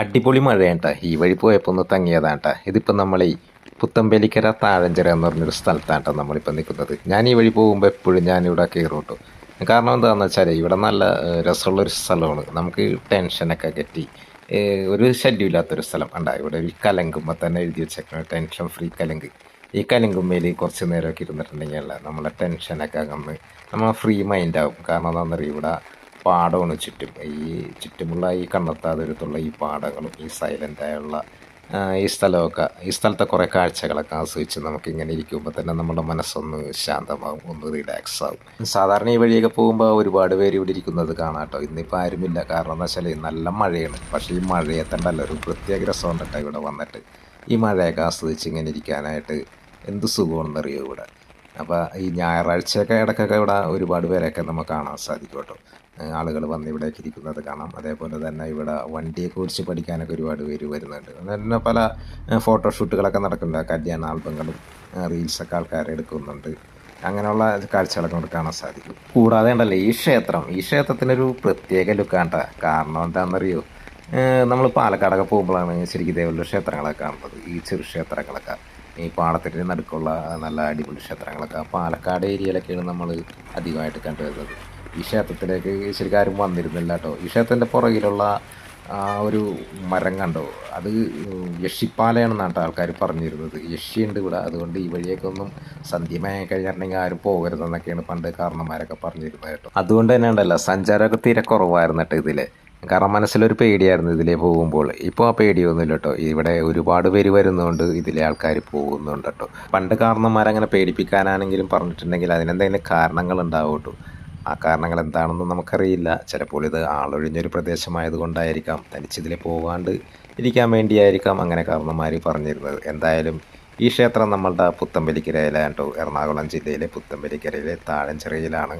അടിപൊളി മഴയാണ് ഈ വഴി പോയപ്പോൾ ഒന്ന് തങ്ങിയതാണ് കേട്ടോ ഇതിപ്പോൾ നമ്മൾ ഈ പുത്തമ്പലിക്കര താഴഞ്ചിറ എന്ന് പറഞ്ഞൊരു സ്ഥലത്താണ് കേട്ടോ നമ്മളിപ്പോൾ നിൽക്കുന്നത്. ഞാൻ ഈ വഴി പോകുമ്പോൾ എപ്പോഴും ഞാനിവിടെ കയറും കേട്ടോ കാരണം എന്താണെന്ന് വെച്ചാൽ ഇവിടെ നല്ല രസമുള്ളൊരു സ്ഥലമാണ്. നമുക്ക് ടെൻഷനൊക്കെ കെട്ടി. ഒരു ശല്യമില്ലാത്തൊരു സ്ഥലം. ഉണ്ടാ ഇവിടെ ഒരു കലങ്കുമ്പോൾ തന്നെ എഴുതി വെച്ചേക്കണം ടെൻഷൻ ഫ്രീ കലങ്ക്. ഈ കലങ്കുമ്മയിൽ കുറച്ച് നേരമൊക്കെ ഇരുന്നിട്ടുണ്ടെങ്കിൽ നമ്മളെ ടെൻഷനൊക്കെ അങ്ങ് നമ്മൾ ഫ്രീ മൈൻഡാവും. കാരണം എന്താണെന്ന് അറിയാം ഇവിടെ പാടമാണ് ചുറ്റും ഈ ചുറ്റുമുള്ള ഈ കണ്ണത്താതിരത്തുള്ള ഈ പാടങ്ങളും ഈ സൈലന്റായുള്ള ഈ സ്ഥലമൊക്കെ ഈ സ്ഥലത്തെ കുറേ കാഴ്ചകളൊക്കെ ആസ്വദിച്ച് നമുക്ക് ഇങ്ങനെ ഇരിക്കുമ്പോൾ തന്നെ നമ്മുടെ മനസ്സൊന്ന് ശാന്തമാകും ഒന്ന് റിലാക്സ് ആകും സാധാരണ ഈ വഴിയൊക്കെ പോകുമ്പോൾ ഒരുപാട് പേര് ഇവിടെ ഇരിക്കുന്നത് കാണാം കേട്ടോ. ഇന്നിപ്പോൾ ആരുമില്ല. കാരണം എന്താ വെച്ചാൽ നല്ല മഴയാണ്. പക്ഷേ ഈ മഴയത്തണ്ടല്ലോ ഒരു പ്രത്യേക രസമുണ്ട് കേട്ടോ ഇവിടെ വന്നിട്ട്. ഈ മഴയൊക്കെ ആസ്വദിച്ച് ഇങ്ങനെ ഇരിക്കാനായിട്ട് എന്ത് സുഖമാണെന്നറിയോ ഇവിടെ? അപ്പോൾ ഈ ഞായറാഴ്ചയൊക്കെ ഇടയ്ക്കൊക്കെ ഇവിടെ ഒരുപാട് പേരെയൊക്കെ നമുക്ക് കാണാൻ സാധിക്കും കേട്ടോ ആളുകൾ വന്ന് ഇവിടേക്ക് ഇരിക്കുന്നത് കാണാം. അതേപോലെ തന്നെ ഇവിടെ വണ്ടിയെക്കുറിച്ച് പഠിക്കാനൊക്കെ ഒരുപാട് പേര് വരുന്നുണ്ട്. തന്നെ പല ഫോട്ടോഷൂട്ടുകളൊക്കെ നടക്കുന്നുണ്ട്. കല്യാണ ആൽബങ്ങളും റീൽസൊക്കെ ആൾക്കാർ എടുക്കുന്നുണ്ട്. അങ്ങനെയുള്ള കാഴ്ചകളൊക്കെ നമുക്ക് കാണാൻ സാധിക്കും. കൂടാതെ ഉണ്ടല്ലോ ഈ ക്ഷേത്രം. ഈ ക്ഷേത്രത്തിനൊരു പ്രത്യേക ലുക്കാണ്ട കാരണം എന്താണെന്നറിയോ നമ്മൾ പാലക്കാടൊക്കെ പോകുമ്പോഴാണ് ശരിക്കും ഇതേപോലുള്ള ക്ഷേത്രങ്ങളൊക്കെ കാണുന്നത്. ഈ ചെറു ക്ഷേത്രങ്ങളൊക്കെ ഈ പാടത്തിന്റെ നടുക്കുള്ള നല്ല അടിപൊളി ക്ഷേത്രങ്ങളൊക്കെ പാലക്കാട് ഏരിയയിലൊക്കെയാണ് നമ്മൾ അധികമായിട്ട് കണ്ടുവരുന്നത്. ഈ ക്ഷേത്രത്തിലേക്ക് ശരിക്കും ആരും വന്നിരുന്നില്ല കേട്ടോ. ഈ ക്ഷേത്രത്തിന്റെ പുറകിലുള്ള ആ ഒരു മരം കണ്ടോ? അത് യക്ഷിപ്പാലയാണെന്നാണ് ആൾക്കാർ പറഞ്ഞിരുന്നത്. യക്ഷിയുണ്ട് ഇവിടെ. അതുകൊണ്ട് ഈ വഴിയൊക്കെ ഒന്നും സന്ധ്യമയായി കഴിഞ്ഞിട്ടുണ്ടെങ്കിൽ ആരും പോകരുതെന്നൊക്കെയാണ് പണ്ട് കാരണന്മാരൊക്കെ പറഞ്ഞിരുന്നത് കേട്ടോ. അതുകൊണ്ട് തന്നെ ഉണ്ടല്ലോ സഞ്ചാരമൊക്കെ തീരെ കുറവായിരുന്നു കേട്ടോ ഇതിൽ കാരണം മനസ്സിലൊരു പേടിയായിരുന്നു ഇതിലേ പോകുമ്പോൾ. ഇപ്പോൾ ആ പേടിയൊന്നുമില്ല കേട്ടോ ഇവിടെ ഒരുപാട് പേര് വരുന്നതുകൊണ്ട് ഇതിലെ ആൾക്കാർ പോകുന്നുണ്ട് കേട്ടോ പണ്ട് കാരണന്മാരങ്ങനെ പേടിപ്പിക്കാനാണെങ്കിലും പറഞ്ഞിട്ടുണ്ടെങ്കിൽ അതിനെന്തെങ്കിലും കാരണങ്ങൾ ഉണ്ടാവും ആ കാരണങ്ങൾ എന്താണെന്ന് നമുക്കറിയില്ല. ചിലപ്പോൾ ഇത് ആളൊഴിഞ്ഞൊരു പ്രദേശമായത് കൊണ്ടായിരിക്കാം. തനിച്ചിതിൽ പോകാണ്ട് ഇരിക്കാൻ വേണ്ടിയായിരിക്കാം അങ്ങനെ കാരണന്മാർ പറഞ്ഞിരുന്നത്. എന്തായാലും ഈ ക്ഷേത്രം നമ്മളുടെ പുത്തമ്പലിക്കരയിലാണ് കേട്ടോ എറണാകുളം ജില്ലയിലെ പുത്തമ്പലിക്കരയിലെ താഴഞ്ചിറയിലാണ്.